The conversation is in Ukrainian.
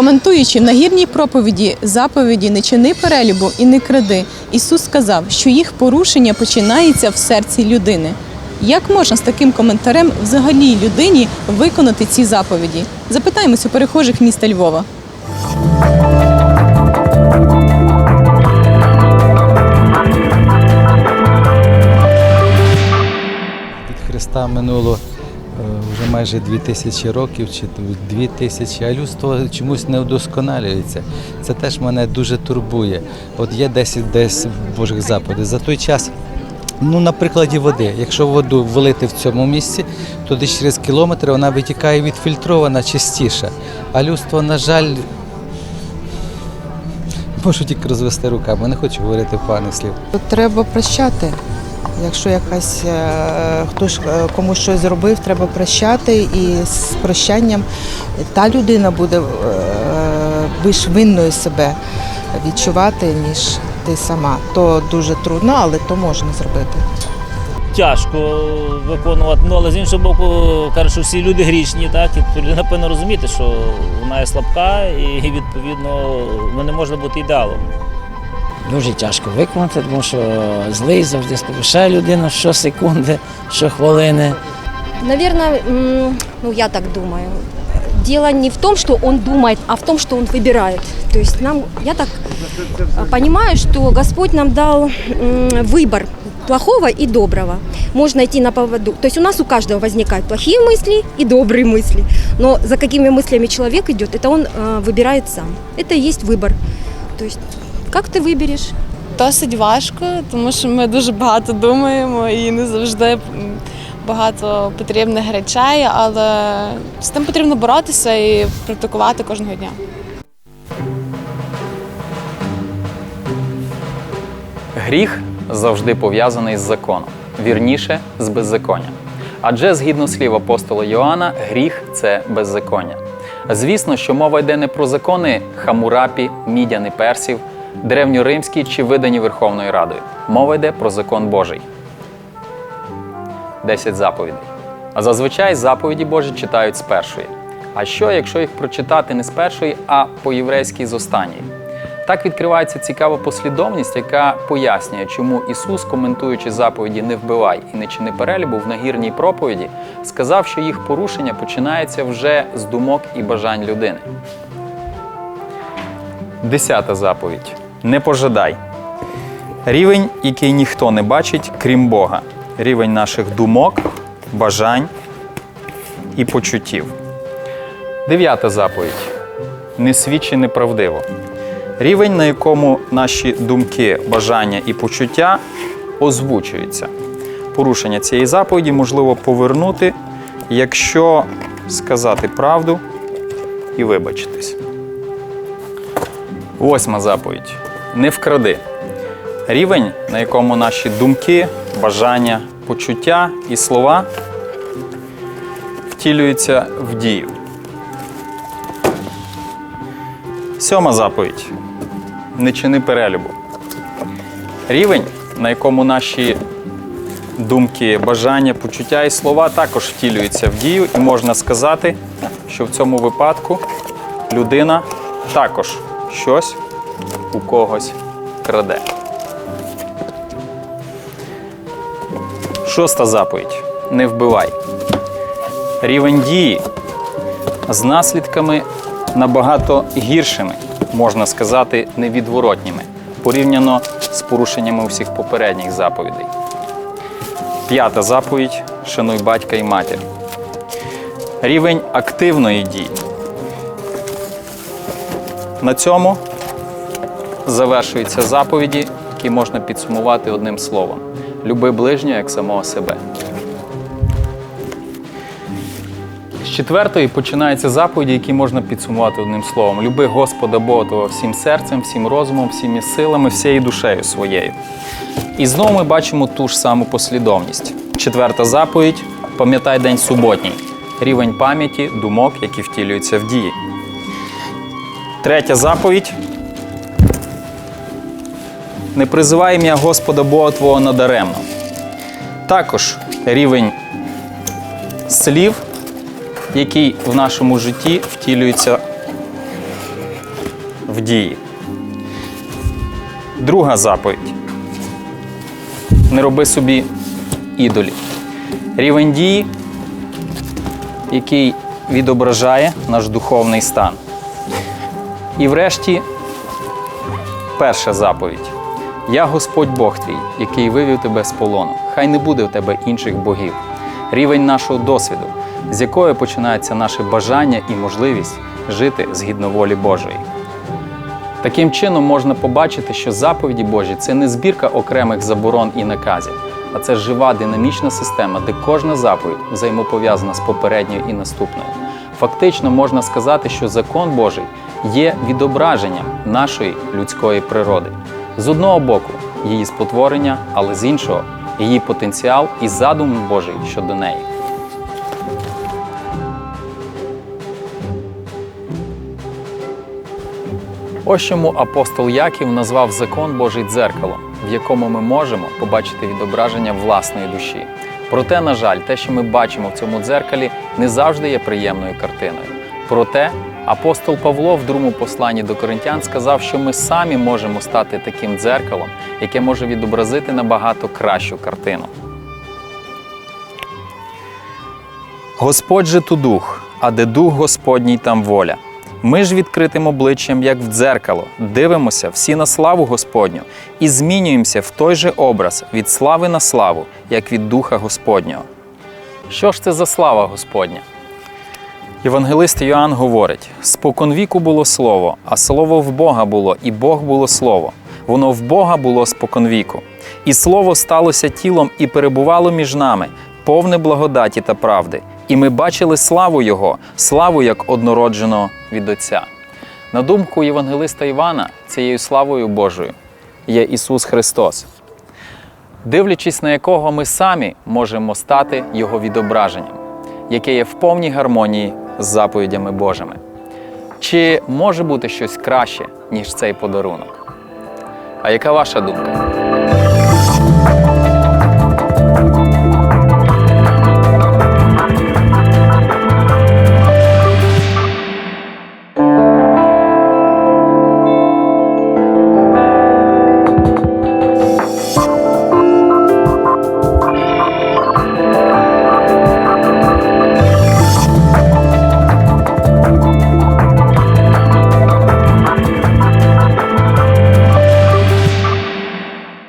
Коментуючи в нагірній проповіді заповіді не чини перелюбу і не кради, Ісус сказав, що їх порушення починається в серці людини. Як можна з таким коментарем взагалі людині виконати ці заповіді? Запитаємось у перехожих міста Львова. Від Христа минуло вже майже дві тисячі років, чи дві тисячі, а людство чомусь не удосконалюється. Це теж мене дуже турбує. От є 10 десь Божих заповідей. За той час, ну на прикладі води, якщо воду влити в цьому місці, то десь через кілометр вона витікає відфільтрована, чистіша. А людство, на жаль, можу тільки розвести руками, не хочу говорити поганих слів. Треба прощати. Якщо якась е, хтось е, комусь щось зробив, треба прощати, і з прощанням та людина буде е, більш винною себе відчувати, ніж ти сама. То дуже трудно, але то можна зробити. тяжко виконувати. Ну але з іншого боку, каже, що всі люди грішні, так і людина повинна розуміти, що вона є слабка, і відповідно ну, не можна бути ідеалом. Дуже тяжко виконати, тому що злий завжди сповищає людину щосекунди, щохвилини. Наверное, м, ну я так думаю. Дело не в том, что он думает, а в том, что он выбирает. То есть нам, я так э, понимаю, что Господь нам дал выбор плохого и доброго. Можно идти на поводу. То есть у нас у каждого возникают плохие мысли и добрые мысли. Но за какими мыслями человек идет, это он э, выбирает сам. Это и есть выбор. То есть как ты выберешь? Досить важко, тому що ми дуже багато думаємо і не завжди багато потрібних речей, але з тим потрібно боротися і практикувати кожного дня. Гріх завжди пов'язаний з законом, вірніше з беззаконням. Адже згідно слів апостола Йоанна, гріх це беззаконня. Звісно, що мова йде не про закони Хамурапі, Мідяни Персів, древньоримські чи видані Верховною Радою. Мова йде про закон Божий. 10 заповідей. А зазвичай заповіді Божі читають з першої. А що, якщо їх прочитати не з першої, а по-єврейськи з останньої? Так відкривається цікава послідовність, яка пояснює, чому Ісус, коментуючи заповіді не вбивай і не чини перелюбу в нагірній проповіді, сказав, що їх порушення починається вже з думок і бажань людини. Десята заповідь: Не пожадай. Рівень, який ніхто не бачить, крім Бога. Рівень наших думок, бажань і почуттів. Дев'ята заповідь. Не свідчи неправдиво. Рівень, на якому наші думки, бажання і почуття озвучуються. Порушення цієї заповіді можливо повернути, якщо сказати правду і вибачитись. Восьма заповідь. Не вкради. Рівень, на якому наші думки, бажання, почуття і слова втілюються в дію. Сьома заповідь. Не чини перелюбу. Рівень, на якому наші думки, бажання, почуття і слова також втілюються в дію, і можна сказати, що в цьому випадку людина також щось у когось краде. Шоста заповідь. Не вбивай. Рівень дії з наслідками набагато гіршими, можна сказати, невідворотніми, порівняно з порушеннями усіх попередніх заповідей. П'ята заповідь шануй батька і матір. Рівень активної дії. На цьому завершуються заповіді, які можна підсумувати одним словом: люби ближнього як самого себе. З четвертої починаються заповіді, які можна підсумувати одним словом: люби Господа Бога твого всім серцем, всім розумом, всіми силами, всією душею своєю. І знову ми бачимо ту ж саму послідовність. Четверта заповідь пам'ятай день суботній, рівень пам'яті, думок, які втілюються в дії. Третя заповідь. Не призивай ім'я Господа Бога Твого надаремно. Також рівень слів, який в нашому житті втілюється в дії. Друга заповідь. Не роби собі ідолів. Рівень дії, який відображає наш духовний стан. І врешті перша заповідь. Я Господь Бог твій, який вивів тебе з полону. Хай не буде в тебе інших богів. Рівень нашого досвіду, з якої починається наше бажання і можливість жити згідно волі Божої. Таким чином можна побачити, що заповіді Божі це не збірка окремих заборон і наказів, а це жива динамічна система, де кожна заповідь взаємопов'язана з попередньою і наступною. Фактично можна сказати, що закон Божий є відображенням нашої людської природи. З одного боку, її спотворення, але з іншого її потенціал і задум Божий щодо неї. Ось чому апостол Яків назвав закон Божий дзеркалом, в якому ми можемо побачити відображення власної душі. Проте, на жаль, те, що ми бачимо в цьому дзеркалі, не завжди є приємною картиною. Проте апостол Павло в другому посланні до коринтян сказав, що ми самі можемо стати таким дзеркалом, яке може відобразити набагато кращу картину. Господь же ту дух, а де дух Господній там воля. Ми ж відкритим обличчям, як в дзеркало, дивимося всі на славу Господню і змінюємося в той же образ від слави на славу, як від Духа Господнього. Що ж це за слава Господня? Євангелист Йоанн говорить: споконвіку було слово, а слово в Бога було, і Бог було слово. Воно в Бога було споконвіку. І слово сталося тілом і перебувало між нами, повне благодаті та правди. І ми бачили славу Його, славу як однородженого від Отця. На думку Євангелиста Івана, цією славою Божою є Ісус Христос, дивлячись на якого ми самі можемо стати Його відображенням, яке є в повній гармонії з заповідями Божими. Чи може бути щось краще, ніж цей подарунок? А яка ваша думка?